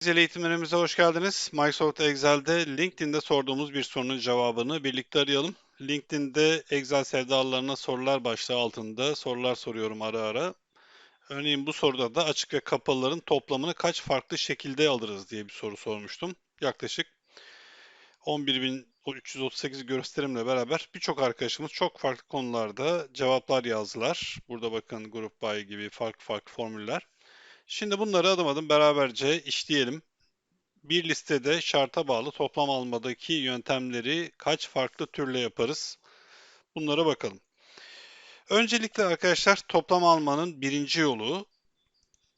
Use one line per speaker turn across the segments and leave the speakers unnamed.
Excel eğitimlerimize hoş geldiniz. Microsoft Excel'de LinkedIn'de sorduğumuz bir sorunun cevabını birlikte arayalım. LinkedIn'de Excel sevdalarına sorular başlığı altında sorular soruyorum ara ara. Örneğin bu soruda da açık ve kapalıların toplamını kaç farklı şekilde alırız diye bir soru sormuştum. Yaklaşık 11.338 gösterimle beraber birçok arkadaşımız çok farklı konularda cevaplar yazdılar. Burada bakın grup by gibi farklı farklı formüller. Şimdi bunları adım adım beraberce işleyelim. Bir listede şarta bağlı toplam almadaki yöntemleri kaç farklı türle yaparız? Bunlara bakalım. Öncelikle arkadaşlar toplam almanın birinci yolu,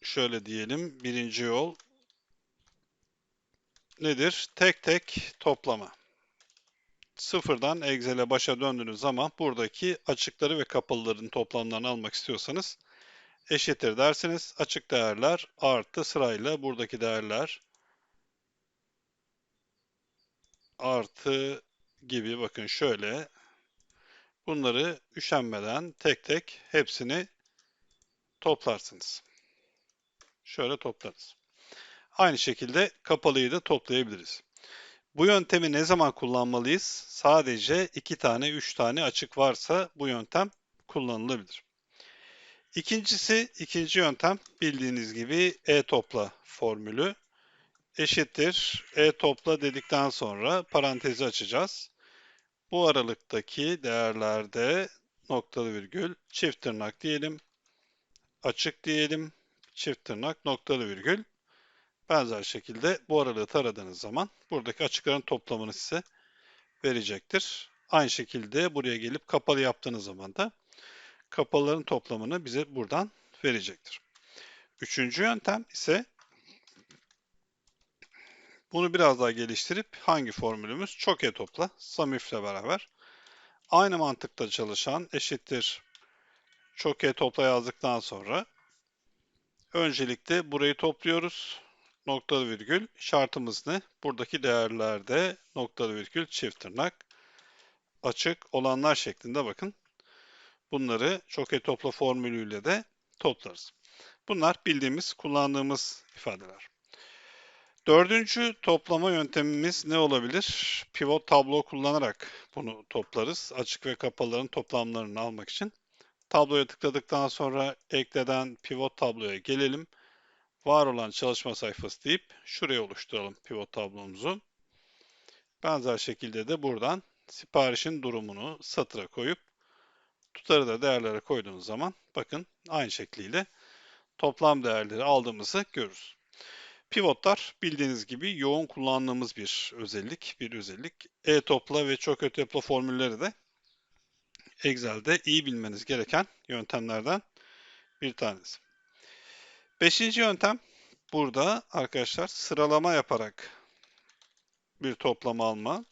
şöyle diyelim, birinci yol nedir? Tek tek toplama. Sıfırdan Excel'e başa döndüğünüz zaman buradaki açıkları ve kapalıların toplamlarını almak istiyorsanız eşittir dersiniz. Açık değerler artı sırayla buradaki değerler artı gibi bakın şöyle bunları üşenmeden tek tek hepsini toplarsınız. Şöyle toplarız. Aynı şekilde kapalıyı da toplayabiliriz. Bu yöntemi ne zaman kullanmalıyız? Sadece iki tane, üç tane açık varsa bu yöntem kullanılabilir. İkincisi, ikinci yöntem bildiğiniz gibi e-topla formülü eşittir e-topla dedikten sonra parantezi açacağız. Bu aralıktaki değerlerde noktalı virgül çift tırnak diyelim. Açık diyelim. Çift tırnak noktalı virgül. Benzer şekilde bu aralığı taradığınız zaman buradaki açıkların toplamını size verecektir. Aynı şekilde buraya gelip kapalı yaptığınız zaman da kapalıların toplamını bize buradan verecektir. Üçüncü yöntem ise bunu biraz daha geliştirip hangi formülümüz? Çok e topla, sum ile beraber. Aynı mantıkta çalışan eşittir çok e topla yazdıktan sonra öncelikle burayı topluyoruz. Noktalı virgül şartımız ne? Buradaki değerlerde noktalı virgül çift tırnak açık olanlar şeklinde bakın. Bunları çok e topla formülüyle de toplarız. Bunlar bildiğimiz, kullandığımız ifadeler. Dördüncü toplama yöntemimiz ne olabilir? Pivot tablo kullanarak bunu toplarız. Açık ve kapalıların toplamlarını almak için. Tabloya tıkladıktan sonra ekleden pivot tabloya gelelim. Var olan çalışma sayfası deyip şuraya oluşturalım pivot tablomuzu. Benzer şekilde de buradan siparişin durumunu satıra koyup tutarı da değerlere koyduğunuz zaman bakın aynı şekliyle toplam değerleri aldığımızı görürüz. Pivotlar bildiğiniz gibi yoğun kullandığımız bir özellik, bir özellik. E-topla ve çok ötepla formülleri de Excel'de iyi bilmeniz gereken yöntemlerden bir tanesi. Beşinci yöntem burada arkadaşlar sıralama yaparak bir toplama alma.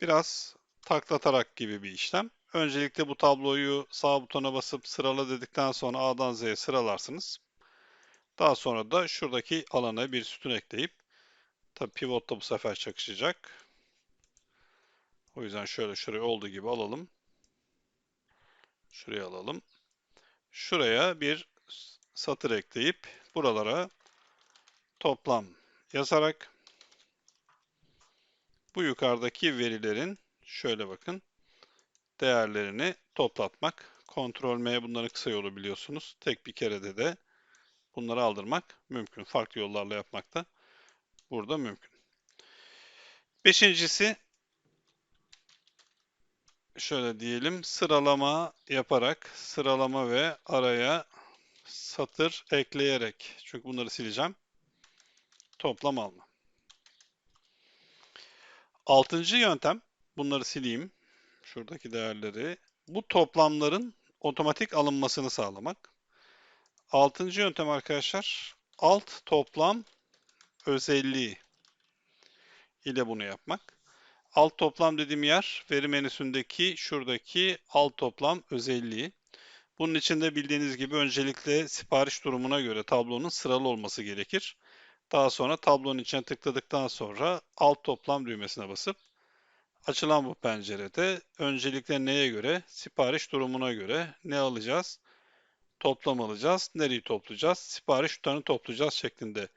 Biraz taklatarak gibi bir işlem. Öncelikle bu tabloyu sağ butona basıp sırala dedikten sonra A'dan Z'ye sıralarsınız. Daha sonra da şuradaki alana bir sütun ekleyip tabi pivot da bu sefer çakışacak. O yüzden şöyle şuraya olduğu gibi alalım. Şuraya alalım. Şuraya bir satır ekleyip buralara toplam yazarak bu yukarıdaki verilerin şöyle bakın değerlerini toplatmak. Ctrl M bunların kısa yolu biliyorsunuz. Tek bir kerede de bunları aldırmak mümkün. Farklı yollarla yapmak da burada mümkün. Beşincisi şöyle diyelim sıralama yaparak sıralama ve araya satır ekleyerek çünkü bunları sileceğim. Toplam alma. Altıncı yöntem bunları sileyim. Şuradaki değerleri. Bu toplamların otomatik alınmasını sağlamak. Altıncı yöntem arkadaşlar alt toplam özelliği ile bunu yapmak. Alt toplam dediğim yer veri menüsündeki şuradaki alt toplam özelliği. Bunun için de bildiğiniz gibi öncelikle sipariş durumuna göre tablonun sıralı olması gerekir. Daha sonra tablonun içine tıkladıktan sonra alt toplam düğmesine basıp açılan bu pencerede öncelikle neye göre? Sipariş durumuna göre ne alacağız? toplam alacağız. Nereyi toplayacağız? Sipariş tutarını toplayacağız şeklinde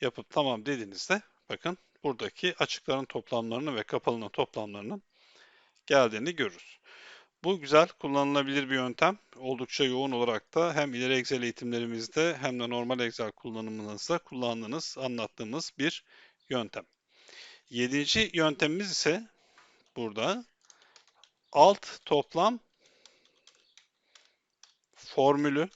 yapıp tamam dediğinizde bakın buradaki açıkların toplamlarını ve kapalının toplamlarının geldiğini görürüz. Bu güzel, kullanılabilir bir yöntem. Oldukça yoğun olarak da hem ileri Excel eğitimlerimizde hem de normal Excel kullanımınızda kullandığınız, anlattığımız bir yöntem. Yedinci yöntemimiz ise burada alt toplam formülü.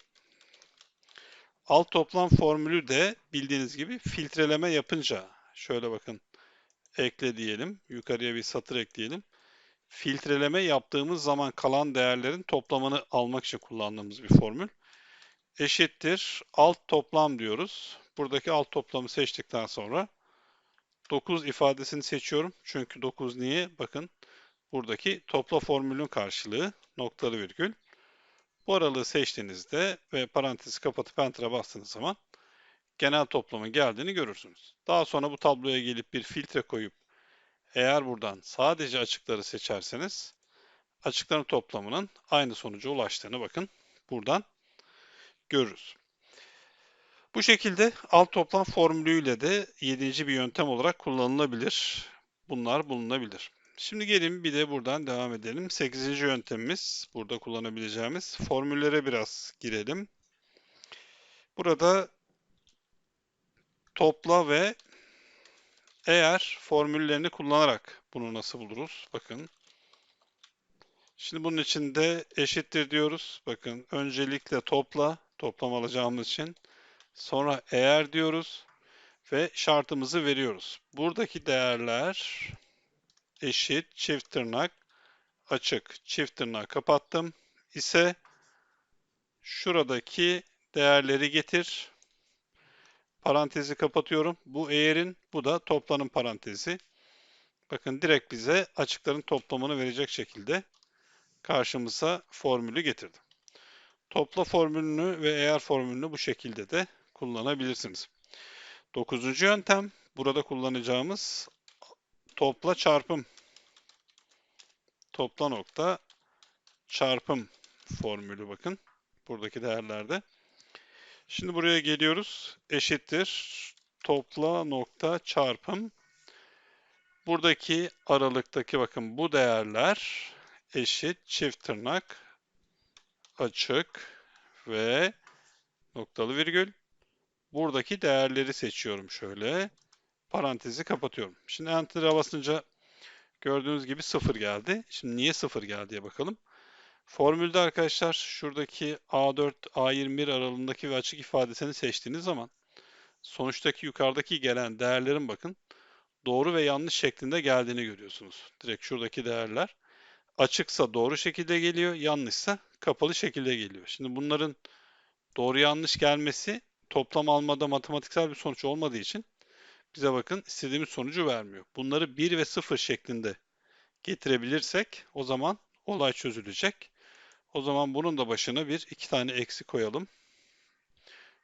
Alt toplam formülü de bildiğiniz gibi filtreleme yapınca şöyle bakın ekle diyelim. Yukarıya bir satır ekleyelim. Filtreleme yaptığımız zaman kalan değerlerin toplamını almak için kullandığımız bir formül. Eşittir alt toplam diyoruz. Buradaki alt toplamı seçtikten sonra 9 ifadesini seçiyorum. Çünkü 9 niye? Bakın buradaki topla formülün karşılığı noktalı virgül. Bu aralığı seçtiğinizde ve parantezi kapatıp enter'a bastığınız zaman genel toplamın geldiğini görürsünüz. Daha sonra bu tabloya gelip bir filtre koyup eğer buradan sadece açıkları seçerseniz açıkların toplamının aynı sonuca ulaştığını bakın buradan görürüz. Bu şekilde alt toplam formülüyle de yedinci bir yöntem olarak kullanılabilir. Bunlar bulunabilir. Şimdi gelin bir de buradan devam edelim. Sekizinci yöntemimiz burada kullanabileceğimiz formüllere biraz girelim. Burada topla ve eğer formüllerini kullanarak bunu nasıl buluruz? Bakın. Şimdi bunun için de eşittir diyoruz. Bakın öncelikle topla, toplam alacağımız için. Sonra eğer diyoruz ve şartımızı veriyoruz. Buradaki değerler eşit çift tırnak açık çift tırnak kapattım ise şuradaki değerleri getir parantezi kapatıyorum. Bu eğerin, bu da toplanın parantezi. Bakın direkt bize açıkların toplamını verecek şekilde karşımıza formülü getirdi. Topla formülünü ve eğer formülünü bu şekilde de kullanabilirsiniz. Dokuzuncu yöntem, burada kullanacağımız topla çarpım. Topla nokta çarpım formülü bakın. Buradaki değerlerde. Şimdi buraya geliyoruz. Eşittir. Topla nokta çarpım. Buradaki aralıktaki bakın bu değerler eşit çift tırnak açık ve noktalı virgül. Buradaki değerleri seçiyorum şöyle. Parantezi kapatıyorum. Şimdi Enter'a basınca gördüğünüz gibi 0 geldi. Şimdi niye 0 geldiye bakalım. Formülde arkadaşlar şuradaki A4, A21 aralığındaki ve açık ifadesini seçtiğiniz zaman sonuçtaki yukarıdaki gelen değerlerin bakın doğru ve yanlış şeklinde geldiğini görüyorsunuz. Direkt şuradaki değerler açıksa doğru şekilde geliyor, yanlışsa kapalı şekilde geliyor. Şimdi bunların doğru yanlış gelmesi toplam almada matematiksel bir sonuç olmadığı için bize bakın istediğimiz sonucu vermiyor. Bunları 1 ve 0 şeklinde getirebilirsek o zaman olay çözülecek. O zaman bunun da başına bir iki tane eksi koyalım.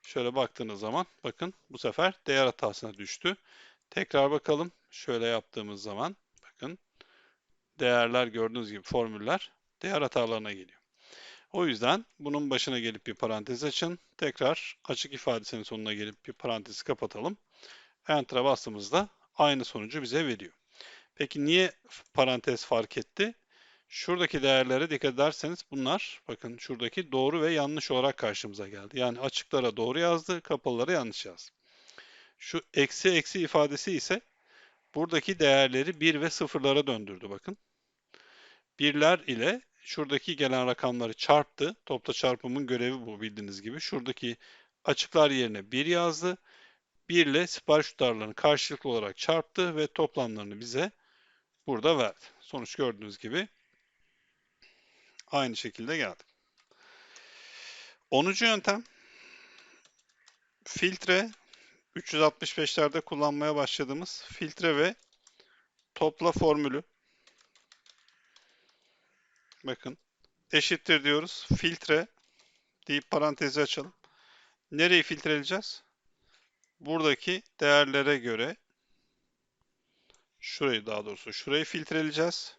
Şöyle baktığınız zaman bakın bu sefer değer hatasına düştü. Tekrar bakalım. Şöyle yaptığımız zaman bakın değerler gördüğünüz gibi formüller değer hatalarına geliyor. O yüzden bunun başına gelip bir parantez açın. Tekrar açık ifadesinin sonuna gelip bir parantezi kapatalım. Enter'a bastığımızda aynı sonucu bize veriyor. Peki niye parantez fark etti? Şuradaki değerlere dikkat ederseniz bunlar bakın şuradaki doğru ve yanlış olarak karşımıza geldi. Yani açıklara doğru yazdı, kapalılara yanlış yazdı. Şu eksi eksi ifadesi ise buradaki değerleri 1 ve 0'lara döndürdü bakın. Birler ile şuradaki gelen rakamları çarptı. Topla çarpımın görevi bu bildiğiniz gibi. Şuradaki açıklar yerine 1 yazdı. 1 ile sipariş tutarlarını karşılıklı olarak çarptı ve toplamlarını bize burada verdi. Sonuç gördüğünüz gibi Aynı şekilde geldi. 10. yöntem filtre 365'lerde kullanmaya başladığımız filtre ve topla formülü. Bakın eşittir diyoruz. Filtre deyip parantezi açalım. Nereyi filtreleyeceğiz? Buradaki değerlere göre şurayı daha doğrusu şurayı filtreleyeceğiz.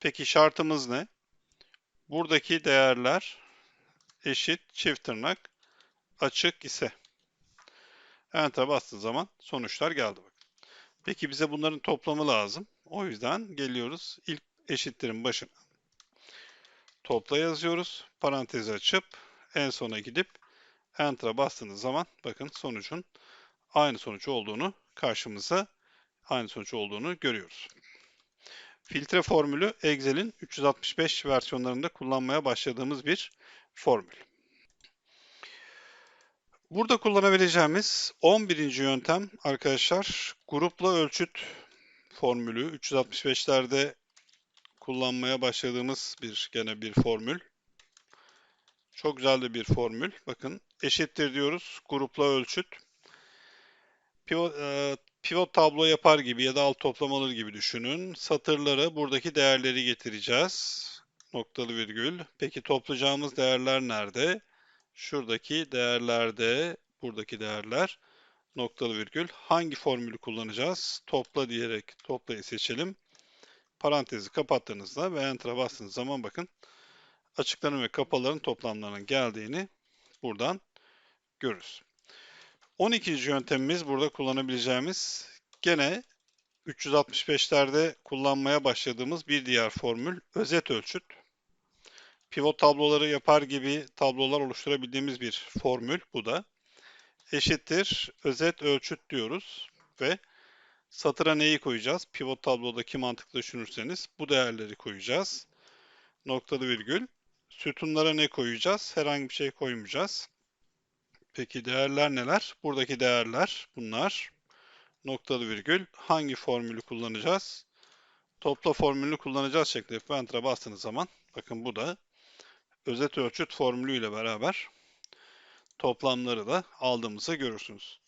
Peki şartımız ne? Buradaki değerler eşit çift tırnak açık ise. Enter'a bastığı zaman sonuçlar geldi bakın. Peki bize bunların toplamı lazım. O yüzden geliyoruz ilk eşittirin başına. Topla yazıyoruz. Parantezi açıp en sona gidip Enter'a bastığınız zaman bakın sonucun aynı sonuç olduğunu karşımıza aynı sonuç olduğunu görüyoruz. Filtre formülü Excel'in 365 versiyonlarında kullanmaya başladığımız bir formül. Burada kullanabileceğimiz 11. yöntem arkadaşlar grupla ölçüt formülü 365'lerde kullanmaya başladığımız bir gene bir formül. Çok güzel de bir formül. Bakın eşittir diyoruz grupla ölçüt. Pivot, e, pivot tablo yapar gibi ya da alt toplam alır gibi düşünün. Satırlara buradaki değerleri getireceğiz. Noktalı virgül. Peki toplayacağımız değerler nerede? Şuradaki değerlerde, buradaki değerler noktalı virgül. Hangi formülü kullanacağız? Topla diyerek toplayı seçelim. Parantezi kapattığınızda ve Enter'a bastığınız zaman bakın açıkların ve kapaların toplamlarının geldiğini buradan görürüz. 12. yöntemimiz burada kullanabileceğimiz gene 365'lerde kullanmaya başladığımız bir diğer formül özet ölçüt. Pivot tabloları yapar gibi tablolar oluşturabildiğimiz bir formül bu da. Eşittir özet ölçüt diyoruz ve satıra neyi koyacağız? Pivot tablodaki mantıklı düşünürseniz bu değerleri koyacağız. Noktalı virgül. Sütunlara ne koyacağız? Herhangi bir şey koymayacağız. Peki değerler neler? Buradaki değerler bunlar. Noktalı virgül. Hangi formülü kullanacağız? Topla formülünü kullanacağız şeklinde Enter'a bastığınız zaman bakın bu da özet ölçüt formülüyle beraber toplamları da aldığımızı görürsünüz.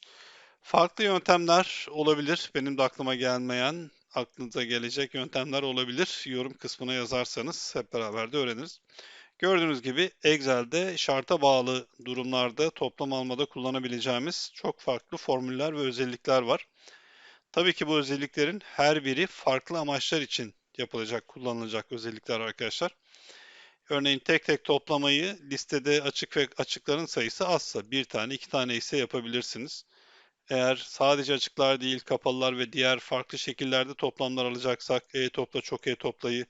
Farklı yöntemler olabilir. Benim de aklıma gelmeyen, aklınıza gelecek yöntemler olabilir. Yorum kısmına yazarsanız hep beraber de öğreniriz. Gördüğünüz gibi Excel'de şarta bağlı durumlarda toplam almada kullanabileceğimiz çok farklı formüller ve özellikler var. Tabii ki bu özelliklerin her biri farklı amaçlar için yapılacak, kullanılacak özellikler arkadaşlar. Örneğin tek tek toplamayı listede açık ve açıkların sayısı azsa bir tane iki tane ise yapabilirsiniz. Eğer sadece açıklar değil kapalılar ve diğer farklı şekillerde toplamlar alacaksak e topla çok e toplayı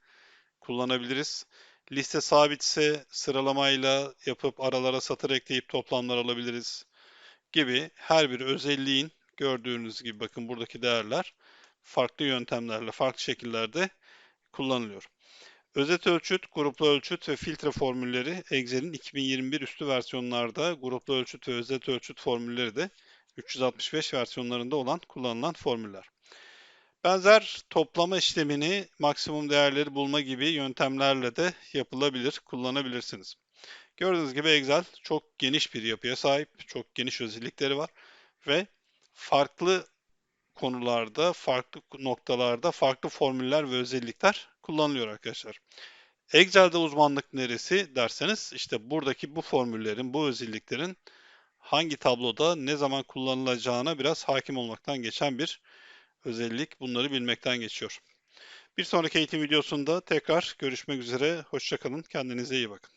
kullanabiliriz. Liste sabitse sıralamayla yapıp aralara satır ekleyip toplamlar alabiliriz gibi her bir özelliğin gördüğünüz gibi bakın buradaki değerler farklı yöntemlerle farklı şekillerde kullanılıyor. Özet ölçüt, gruplu ölçüt ve filtre formülleri Excel'in 2021 üstü versiyonlarda gruplu ölçüt ve özet ölçüt formülleri de 365 versiyonlarında olan kullanılan formüller. Benzer toplama işlemini maksimum değerleri bulma gibi yöntemlerle de yapılabilir, kullanabilirsiniz. Gördüğünüz gibi Excel çok geniş bir yapıya sahip, çok geniş özellikleri var ve farklı konularda, farklı noktalarda farklı formüller ve özellikler kullanılıyor arkadaşlar. Excel'de uzmanlık neresi derseniz işte buradaki bu formüllerin, bu özelliklerin hangi tabloda ne zaman kullanılacağına biraz hakim olmaktan geçen bir özellik. Bunları bilmekten geçiyor. Bir sonraki eğitim videosunda tekrar görüşmek üzere. Hoşçakalın. Kendinize iyi bakın.